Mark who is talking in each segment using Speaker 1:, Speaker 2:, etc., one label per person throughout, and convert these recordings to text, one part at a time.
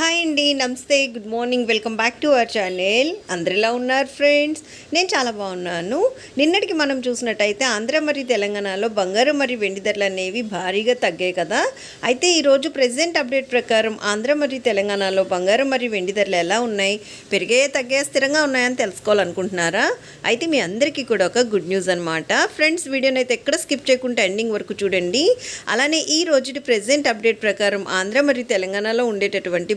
Speaker 1: Hi అండి నమస్తే good morning welcome back to our channel. అందరిలా ఉన్నారు ఫ్రెండ్స్? నేను చాలా బాగున్నాను. నిన్నటికి మనం చూసినట్టయితే ఆంధ్ర మరియు తెలంగాణలో బంగారం మరియు వెండి ధరలు అనేవి భారీగా తగ్గాయి కదా? అయితే ఈరోజు ప్రెసెంట్ అప్డేట్ ప్రకారం ఆంధ్ర మరియు తెలంగాణలో బంగారం మరియు వెండి ధరలు ఎలా ఉన్నాయి? పెరిగే తగ్గే స్థిరంగా ఉన్నాయని తెలుసుకోవాలనుకుంటున్నారా? అయితే మీ అందరికీ కూడా ఒక గుడ్ న్యూస్ అనమాట ఫ్రెండ్స్ వీడియోని అయితే ఎక్కడ స్కిప్ చేయకుండా ఎండింగ్ వరకు చూడండి. అలానే ఈ రోజు ప్రెజెంట్ అప్డేట్ ప్రకారం ఆంధ్ర మరియు తెలంగాణలో ఉండేటటువంటి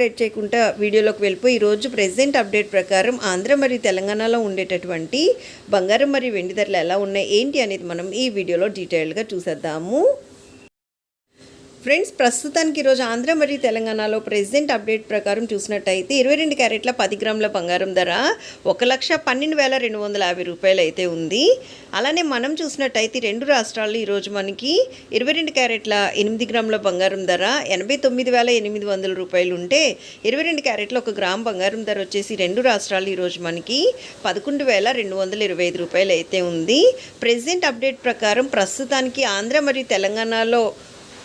Speaker 1: లేట్ చేయకుండా వీడియోలోకి వెళ్ళిపోయి ఈరోజు ప్రెసెంట్ అప్డేట్ ప్రకారం ఆంధ్ర మరియు తెలంగాణలో ఉండేటటువంటి బంగారం మరియు వెండి ధరలు ఎలా ఉన్నాయి ఏంటి అనేది మనం ఈ వీడియోలో డీటెయిల్గా చూసేద్దాము. ఫ్రెండ్స్ ప్రస్తుతానికి ఈరోజు ఆంధ్ర మరియు తెలంగాణలో ప్రెసెంట్ అప్డేట్ ప్రకారం చూసినట్టయితే ఇరవై రెండు క్యారెట్ల పది గ్రాముల బంగారం ధర ఒక లక్ష పన్నెండు వేల రెండు వందల యాభై రూపాయలు అయితే ఉంది. అలానే మనం చూసినట్టయితే రెండు రాష్ట్రాల్లో ఈరోజు మనకి ఇరవై రెండు క్యారెట్ల ఎనిమిది గ్రాముల బంగారం ధర ఎనభై తొమ్మిది వేల ఎనిమిది వందల రూపాయలు ఉంటే ఇరవై రెండు క్యారెట్ల ఒక గ్రామ్ బంగారం ధర వచ్చేసి రెండు రాష్ట్రాలు ఈరోజు మనకి పదకొండు వేల రెండు వందల ఇరవై ఐదు రూపాయలు అయితే ఉంది. ప్రెసెంట్ అప్డేట్ ప్రకారం ప్రస్తుతానికి ఆంధ్ర మరియు తెలంగాణలో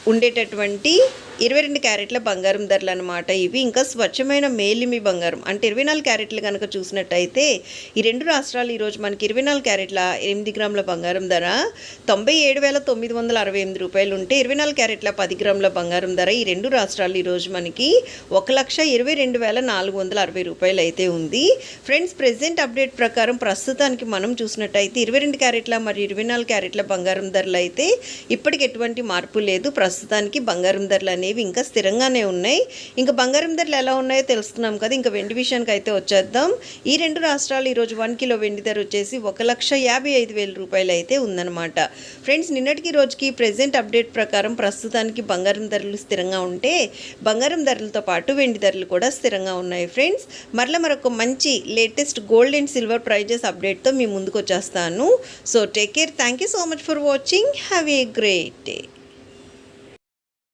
Speaker 1: ఉండేటటువంటి ఇరవై రెండు క్యారెట్ల బంగారం ధరలు అనమాట ఇవి. ఇంకా స్వచ్ఛమైన మేలిమి బంగారం. అంటే ఇరవై నాలుగు క్యారెట్లు కనుక చూసినట్టయితే ఈ రెండు రాష్ట్రాలు ఈరోజు మనకి ఇరవై నాలుగు క్యారెట్ల ఎనిమిది గ్రాముల బంగారం ధర తొంభై ఏడు వేల తొమ్మిది వందల అరవై ఎనిమిది రూపాయలు ఉంటే ఇరవై నాలుగు క్యారెట్ల పది గ్రాముల బంగారం ధర ఈ రెండు రాష్ట్రాలు ఈరోజు మనకి ఒక లక్ష ఇరవై రెండు వేల నాలుగు వందల అరవై రూపాయలు అయితే ఉంది. ఫ్రెండ్స్ ప్రెసెంట్ అప్డేట్ ప్రకారం ప్రస్తుతానికి మనం చూసినట్టయితే ఇరవై రెండు క్యారెట్ల మరియు ఇరవై నాలుగు క్యారెట్ల బంగారం ధరలు అయితే ఇప్పటికి ఎటువంటి మార్పు లేదు. ప్రస్తుతానికి బంగారం ధరలు అనేవి ఇంకా స్థిరంగానే ఉన్నాయి. ఇంకా బంగారం ధరలు ఎలా ఉన్నాయో తెలుసుకున్నాం కదా. ఇంకా వెండి విషయానికి అయితే వచ్చేద్దాం. ఈ రెండు రాష్ట్రాలు ఈరోజు వన్ కిలో వెండి ధర వచ్చేసి ఒక లక్ష యాభై ఐదు వేల రూపాయలు అయితే ఉందన్నమాట. ఫ్రెండ్స్ నిన్నటికి రోజుకి ప్రజెంట్ అప్డేట్ ప్రకారం ప్రస్తుతానికి బంగారం ధరలు స్థిరంగా ఉంటే బంగారం ధరలతో పాటు వెండి ధరలు కూడా స్థిరంగా ఉన్నాయి ఫ్రెండ్స్. మరలా మరొక మంచి latest gold and silver prices అప్డేట్తో మీ ముందుకు వచ్చేస్తాను. So take care. Thank you so much for watching. Have a great day.